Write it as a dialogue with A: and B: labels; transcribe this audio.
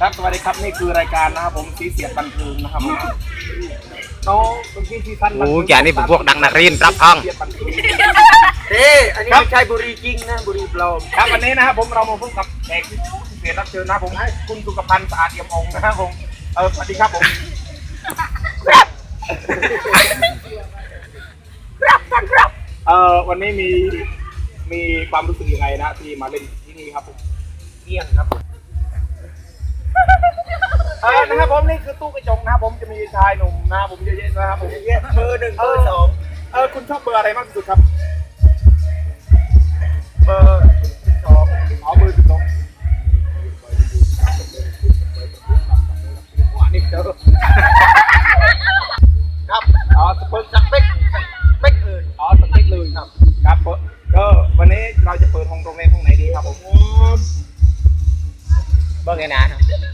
A: ครับสวัสดีครับนี่คือรายการนะครับผมสีเสียดบันเทิงนะครับผมน้องเป็นที่ซีซั่นบัน
B: โอ้
A: เทิง
B: แกนี่เป็นพวกดังนักเรียนรับห้อง
A: สีเสียดบันเทิง
C: เฮ้อันนี้ไม่ใช่บุหรีจริงนะบุหรีปลอม
A: ครับวันนี้นะครับผมเรามาพบกับแขกที่พิเศษรับเชิญนะครับผมคุณสุขพันธ์สะอาดเอี่ยมองค์นะครับผมเออสวัสดีครับผมครับครับครับเออวันนี้มีมีความรู้สึกยังไงนะที่มาเล่นที่นี่ครับผม
C: เที่ยงครับ
A: เออนะครับผมนี่คือตู้กระจกนะครับผมจะมีชายหนุ่มนะครับผมเยอะแยะนะครับผม
C: เบอร์หนึ่งเบอร์สอง
A: เออคุณชอบเบอร์อะไรมากที่สุดครับ
C: เบอร์สอง
A: อ๋อเบอร์สิบสองว่านี่เจอ
C: ครับ
A: อ๋อสเปิร์
C: สเปคสเปคเอ่ย
A: อ๋อสเต็กเลยครับครับเปิดก็วันนี้เราจะเปิดห้องตรงแรกห้องไหนดีครับผม
B: เบิ่งไงนะครับ